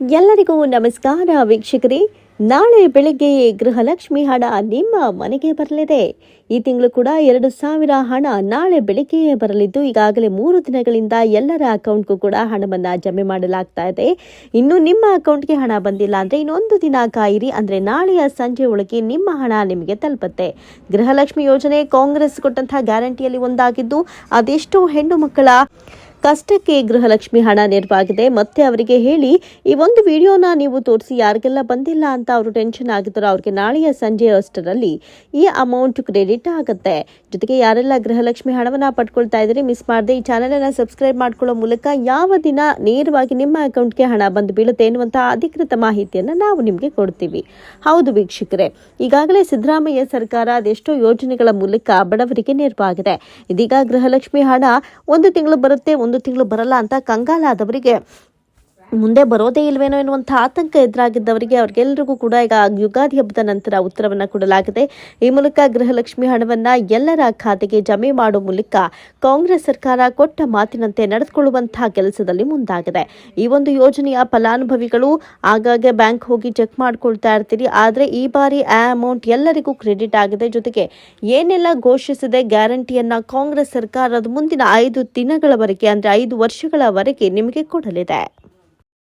ಎಲ್ಲರಿಗೂ ನಮಸ್ಕಾರ ವೀಕ್ಷಕರೇ. ನಾಳೆ ಬೆಳಿಗ್ಗೆ ಗೃಹಲಕ್ಷ್ಮಿ ಹಣ ನಿಮ್ಮ ಮನೆಗೆ ಬರಲಿದೆ. ಈ ತಿಂಗಳು ಕೂಡ ಎರಡು ಸಾವಿರ ಹಣ ನಾಳೆ ಬೆಳಿಗ್ಗೆಯೇ ಬರಲಿದ್ದು, ಈಗಾಗಲೇ ಮೂರು ದಿನಗಳಿಂದ ಎಲ್ಲರ ಅಕೌಂಟ್ಗೂ ಕೂಡ ಹಣವನ್ನು ಜಮೆ ಮಾಡಲಾಗ್ತಾ ಇದೆ. ಇನ್ನು ನಿಮ್ಮ ಅಕೌಂಟ್ಗೆ ಹಣ ಬಂದಿಲ್ಲ ಅಂದರೆ ಇನ್ನೊಂದು ದಿನ ಕಾಯಿರಿ, ಅಂದರೆ ನಾಳೆಯ ಸಂಜೆ ಒಳಗೆ ನಿಮ್ಮ ಹಣ ನಿಮಗೆ ತಲುಪುತ್ತೆ. ಗೃಹಲಕ್ಷ್ಮಿ ಯೋಜನೆ ಕಾಂಗ್ರೆಸ್ ಕೊಟ್ಟಂತಹ ಗ್ಯಾರಂಟಿಯಲ್ಲಿ ಒಂದಾಗಿದ್ದು, ಅದೆಷ್ಟೋ ಹೆಣ್ಣು ಮಕ್ಕಳ ಕಷ್ಟಕ್ಕೆ ಗೃಹಲಕ್ಷ್ಮಿ ಹಣ ನೆರವಾಗಿದೆ. ಮತ್ತೆ ಅವರಿಗೆ ಹೇಳಿ, ಈ ಒಂದು ವಿಡಿಯೋನ ನೀವು ತೋರಿಸಿ ಯಾರಿಗೆಲ್ಲ ಬಂದಿಲ್ಲ ಅಂತ ಅವರು ಟೆನ್ಷನ್ ಆಗಿದ್ರು ಅವ್ರಿಗೆ ನಾಳೆಯ ಸಂಜೆ ಅಷ್ಟರಲ್ಲಿ ಈ ಅಮೌಂಟ್ ಕ್ರೆಡಿಟ್ ಆಗುತ್ತೆ. ಜೊತೆಗೆ ಯಾರೆಲ್ಲ ಗೃಹಲಕ್ಷ್ಮಿ ಹಣವನ್ನ ಪಡ್ಕೊಳ್ತಾ ಇದ್ರೆ ಮಿಸ್ ಮಾಡದೆ, ಈ ಚಾನಲನ್ನು ಸಬ್ಸ್ಕ್ರೈಬ್ ಮಾಡ್ಕೊಳ್ಳೋ ಮೂಲಕ ಯಾವ ದಿನ ನೇರವಾಗಿ ನಿಮ್ಮ ಅಕೌಂಟ್ಗೆ ಹಣ ಬಂದು ಬೀಳುತ್ತೆ ಎನ್ನುವಂತಹ ಅಧಿಕೃತ ಮಾಹಿತಿಯನ್ನು ನಾವು ನಿಮಗೆ ಕೊಡ್ತೀವಿ. ಹೌದು ವೀಕ್ಷಕರೇ, ಈಗಾಗಲೇ ಸಿದ್ದರಾಮಯ್ಯ ಸರ್ಕಾರ ಅದೆಷ್ಟೋ ಯೋಜನೆಗಳ ಮೂಲಕ ಬಡವರಿಗೆ ನೆರವಾಗಿದೆ. ಇದೀಗ ಗೃಹಲಕ್ಷ್ಮಿ ಹಣ ಒಂದು ತಿಂಗಳು ಬರುತ್ತೆ ಒಂದು ತಿಂಗಳು ಬರಲ್ಲ ಅಂತ ಕಂಗಾಲಾದವರಿಗೆ ಮುಂದೆ ಬರೋದೇ ಇಲ್ವೇನೋ ಎನ್ನುವಂಥ ಆತಂಕ ಎದುರಾಗಿದ್ದವರಿಗೆ ಅವ್ರಿಗೆಲ್ಲರಿಗೂ ಕೂಡ ಈಗ ಯುಗಾದಿ ಹಬ್ಬದ ನಂತರ ಉತ್ತರವನ್ನು ಕೊಡಲಾಗಿದೆ. ಈ ಮೂಲಕ ಗೃಹಲಕ್ಷ್ಮಿ ಹಣವನ್ನ ಎಲ್ಲರ ಖಾತೆಗೆ ಜಮೆ ಮಾಡುವ ಮೂಲಕ ಕಾಂಗ್ರೆಸ್ ಸರ್ಕಾರ ಕೊಟ್ಟ ಮಾತಿನಂತೆ ನಡೆದುಕೊಳ್ಳುವಂತಹ ಕೆಲಸದಲ್ಲಿ ಮುಂದಾಗಿದೆ. ಈ ಒಂದು ಯೋಜನೆಯ ಫಲಾನುಭವಿಗಳು ಆಗಾಗ್ಗೆ ಬ್ಯಾಂಕ್ ಹೋಗಿ ಚೆಕ್ ಮಾಡ್ಕೊಳ್ತಾ ಇರ್ತೀರಿ. ಆದರೆ ಈ ಬಾರಿ ಆ ಅಮೌಂಟ್ ಎಲ್ಲರಿಗೂ ಕ್ರೆಡಿಟ್ ಆಗಿದೆ. ಜೊತೆಗೆ ಏನೆಲ್ಲ ಘೋಷಿಸಿದೆ ಗ್ಯಾರಂಟಿಯನ್ನ ಕಾಂಗ್ರೆಸ್ ಸರ್ಕಾರದ ಮುಂದಿನ ಐದು ದಿನಗಳವರೆಗೆ, ಅಂದ್ರೆ ಐದು ವರ್ಷಗಳವರೆಗೆ ನಿಮಗೆ ಕೊಡಲಿದೆ.